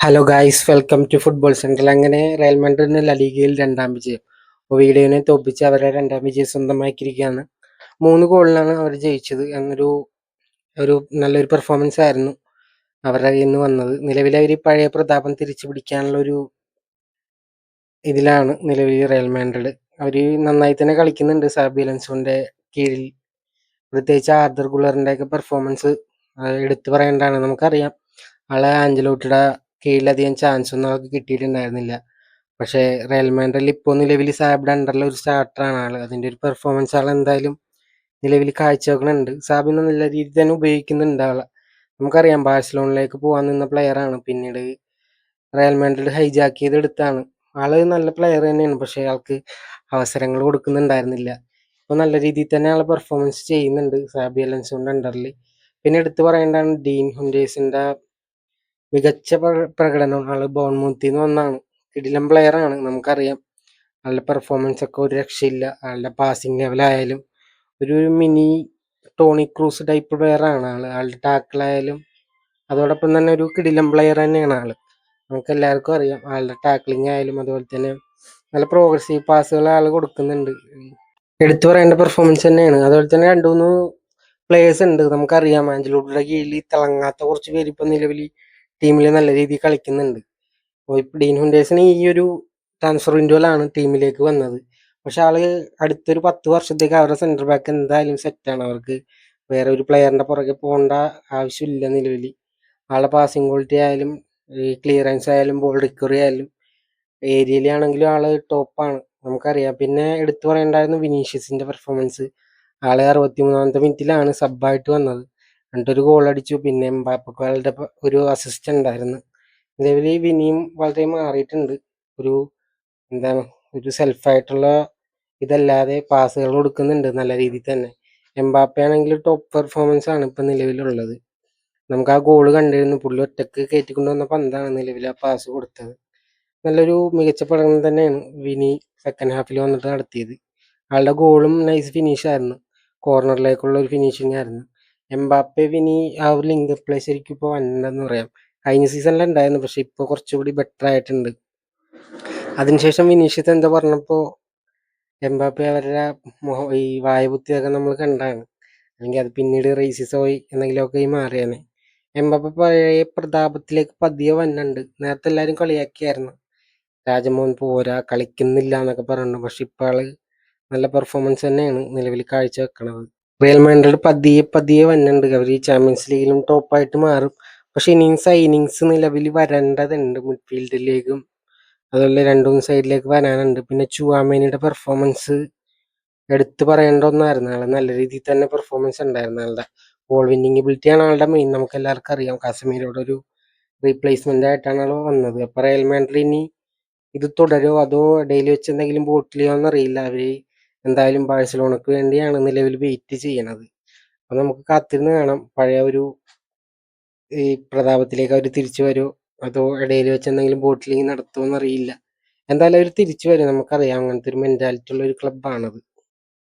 Hello guys welcome to football central അങ്ങനെ Real മാഡ്രിഡിന് ലലീഗയിൽ രണ്ടാം വിജയം. വീഡിയോനെ തോപ്പിച്ച് അവരെ രണ്ടാം വിജയം സ്വന്തമാക്കിയിരിക്കുകയാണ്. മൂന്ന് ഗോളിനാണ് അവർ ജയിച്ചത് എന്നൊരു ഒരു നല്ലൊരു പെർഫോമൻസ് ആയിരുന്നു അവരുടെ കയ്യിൽ നിന്ന് വന്നത്. നിലവിൽ അവർ പഴയ പ്രതാപം തിരിച്ചു പിടിക്കാനുള്ള ഒരു ഇതിലാണ് നിലവിൽ റയൽ മാൻഡ്രിഡ് അവർ നന്നായി തന്നെ കളിക്കുന്നുണ്ട് സാബി അലൻസോന്റെ കീഴിൽ. പ്രത്യേകിച്ച് ആർദർ ഗുളറിന്റെ ഒക്കെ പെർഫോമൻസ് എടുത്തു പറയേണ്ടതാണ്. നമുക്കറിയാം. ആളെ ആഞ്ചലോട്ടിയുടെ കീഴിലധികം ചാൻസ് ഒന്നും അവർക്ക് കിട്ടിയിട്ടുണ്ടായിരുന്നില്ല. പക്ഷേ റയൽ മാഡ്രിഡിൽ ഇപ്പോൾ നിലവിൽ സാബിയുടെ അണ്ടറിൽ ഒരു സ്റ്റാർട്ടറാണ് ആൾ അതിന്റെ ഒരു പെർഫോമൻസ് ആൾ എന്തായാലും നിലവിൽ കാഴ്ചവെക്കണുണ്ട് സാബിനെ നല്ല രീതിയിൽ തന്നെ ഉപയോഗിക്കുന്നുണ്ട് ആളെ. നമുക്കറിയാം ബാഴ്സലോണിലേക്ക് പോകാൻ നിന്ന പ്ലെയർ ആണ്. പിന്നീട് റയൽ മാൻഡ്രിഡ് ഹൈജാക്ക് ചെയ്ത് എടുത്താണ് ആൾ നല്ല പ്ലെയർ തന്നെയാണ്. പക്ഷേ ആൾക്ക് അവസരങ്ങൾ കൊടുക്കുന്നുണ്ടായിരുന്നില്ല. ഇപ്പോൾ നല്ല രീതിയിൽ തന്നെ ആൾ പെർഫോമൻസ് ചെയ്യുന്നുണ്ട് സാബി അലൻസോണിന്റെ അണ്ടറിൽ പിന്നെ എടുത്തു പറയേണ്ടതാണ് ഡീൻ ഹുൻഡേസിന്റെ മികച്ച പ്ര- പ്രകടനം ആൾ ബോൺമൂത്തിൽ നിന്ന് വന്നാണ്. കിടിലം പ്ലെയർ ആണ് നമുക്കറിയാം. ആളുടെ പെർഫോമൻസ് ഒക്കെ ഒരു രക്ഷയില്ല. ആളുടെ പാസിംഗ് ലെവലായാലും ഒരു mini Toni Kroos type player ആണ് ആൾ. ആളുടെ ടാക്കിളായാലും അതോടൊപ്പം തന്നെ ഒരു കിടിലം പ്ലെയർ തന്നെയാണ് ആൾ. നമുക്ക് എല്ലാവർക്കും അറിയാം. ആളുടെ ടാക്ലിംഗ് ആയാലും അതുപോലെ തന്നെ നല്ല പ്രോഗ്രസീവ് പാസുകൾ ആൾ കൊടുക്കുന്നുണ്ട്. എടുത്തു പറയേണ്ട പെർഫോമൻസ് തന്നെയാണ്. അതുപോലെ തന്നെ രണ്ടു മൂന്ന് പ്ലേയേഴ്സ് ഉണ്ട്. നമുക്കറിയാം. ആഞ്ചലോട്ടിയുടെ കീഴിൽ തിളങ്ങാത്ത കുറച്ച് പേര് ഇപ്പം നിലവിൽ ടീമിൽ നല്ല രീതിയിൽ കളിക്കുന്നുണ്ട്. ഡീൻ ഹുൻഡേഴ്സിന് ഈ ഒരു ട്രാൻസ്ഫർ വിൻഡോയിലാണ് ടീമിലേക്ക് വന്നത്. പക്ഷെ ആൾ അടുത്തൊരു പത്ത് വർഷത്തേക്ക് അവരുടെ സെന്റർ ബാക്ക് എന്തായാലും സെറ്റാണ് അവർക്ക് വേറെ ഒരു പ്ലെയറിന്റെ പുറകെ പോകേണ്ട ആവശ്യമില്ല നിലവിൽ ആളുടെ പാസിംഗ് ക്വാളിറ്റി ആയാലും ക്ലിയറൻസ് ആയാലും ബോൾ റിക്കവറി ആയാലും ഏരിയയിലാണെങ്കിലും ആൾ ടോപ്പാണ് നമുക്കറിയാം. പിന്നെ എടുത്തു പറയേണ്ടായിരുന്നു വിനീഷ്യസിന്റെ പെർഫോമൻസ് ആളെ അറുപത്തി മൂന്നാമത്തെ മിനിറ്റിലാണ് സബ്ബായിട്ട് വന്നത്. എന്നിട്ടൊരു ഗോൾ അടിച്ചു. പിന്നെ എംബാപ്പക്കാളുടെ ഒരു അസിസ്റ്റ് ഉണ്ടായിരുന്നു. നിലവിൽ വിനിയും വളരെ മാറിയിട്ടുണ്ട്. ഒരു എന്താ ഒരു സെൽഫായിട്ടുള്ള ഇതല്ലാതെ പാസുകൾ കൊടുക്കുന്നുണ്ട് നല്ല രീതിയിൽ തന്നെ. എംബാപ്പ ആണെങ്കിൽ ടോപ്പ് പെർഫോമൻസ് ആണ് ഇപ്പം നിലവിലുള്ളത്. നമുക്ക് ആ ഗോൾ കണ്ടിരുന്നു. പുള്ളി ഒറ്റയ്ക്ക് കയറ്റിക്കൊണ്ട് വന്ന പന്താണ് നിലവിൽ ആ പാസ് കൊടുത്തത്. നല്ലൊരു മികച്ച പ്രകടനം തന്നെയാണ് വിനി സെക്കൻഡ് ഹാഫിൽ വന്നിട്ട് നടത്തിയത്. ആളുടെ ഗോളും നൈസ് ഫിനിഷ് ആയിരുന്നു. കോർണറിലേക്കുള്ള ഒരു ഫിനിഷിംഗ് ആയിരുന്നു. എംബാപ്പെ വിനി ആ ഒരു ലിങ്ക് പ്ലേ ശരിക്കും ഇപ്പോൾ പറയാം. കഴിഞ്ഞ സീസണിൽ ഉണ്ടായിരുന്നു പക്ഷെ ഇപ്പോൾ കുറച്ചുകൂടി ബെറ്റർ ആയിട്ടുണ്ട്. അതിനുശേഷം വിനീഷ്യത്ത് എന്താ പറഞ്ഞപ്പോൾ എംബാപ്പെ അവരുടെ ഈ ഈ ഒക്കെ നമ്മൾ കണ്ടാണ്. അല്ലെങ്കിൽ അത് പിന്നീട് റേസിസ് പോയി എന്തെങ്കിലുമൊക്കെ ഈ മാറിയാണ് എംബാപ്പെ പഴയ പ്രതാപത്തിലേക്ക് പതിയെ വന്നുണ്ട് നേരത്തെ എല്ലാവരും കളിയാക്കിയായിരുന്നു. രാജമോഹൻ പോരാ കളിക്കുന്നില്ല എന്നൊക്കെ പറഞ്ഞു. പക്ഷെ ഇപ്പോൾ ആൾ നല്ല പെർഫോമൻസ് തന്നെയാണ് നിലവിൽ കാഴ്ചവെക്കണത്. റിയൽ മാൻഡ്രിഡ് പതിയെ പതിയെ വന്നുണ്ട് അവർ ഈ ചാമ്പ്യൻസ് ലീഗിലും ടോപ്പായിട്ട് മാറും. പക്ഷെ ഇന്നിങ്സ് ഇന്നിങ്സ് നിലവിൽ വരേണ്ടതുണ്ട് മിഡ്ഫീൽഡിലേക്കും അതുപോലെ രണ്ടു മൂന്ന് സൈഡിലേക്ക് വരാനുണ്ട്. പിന്നെ ചുവാമേനിയുടെ പെർഫോമൻസ് എടുത്തു പറയേണ്ട ഒന്നായിരുന്നു. ആളെ നല്ല രീതിയിൽ തന്നെ പെർഫോമൻസ് ഉണ്ടായിരുന്നു. ആളുടെ ബോൾ വിന്നിങ് ആണ് ആളുടെ മെയിൻ നമുക്ക് എല്ലാവർക്കും അറിയാം. കാസമീരോട് ഒരു റീപ്ലേസ്മെന്റ് ആയിട്ടാണ് ആൾ വന്നത്. അപ്പൊ റയൽ മാൻഡ്രി ഇനി ഇത് തുടരുമോ അതോ ഡെയിലി വെച്ച് എന്തെങ്കിലും ബോട്ടിലെയോ എന്നറിയില്ല അവർ എന്തായാലും ബാഴ്സലോണക്ക് വേണ്ടിയാണ് നിലവിൽ വെയിറ്റ് ചെയ്യണത്. അപ്പൊ നമുക്ക് കാത്തിരുന്ന് കാണാം. പഴയ ഒരു ഈ പ്രതാപത്തിലേക്ക് അവർ തിരിച്ചു വരുമോ അതോ ഇടയിൽ വെച്ച് എന്തെങ്കിലും ബോട്ടിലിങ് നടത്തുമോ എന്നറിയില്ല. എന്തായാലും അവർ തിരിച്ചു വരും. നമുക്കറിയാം അങ്ങനത്തെ ഒരു മെന്റാലിറ്റി ഉള്ള ഒരു ക്ലബ്ബാണത്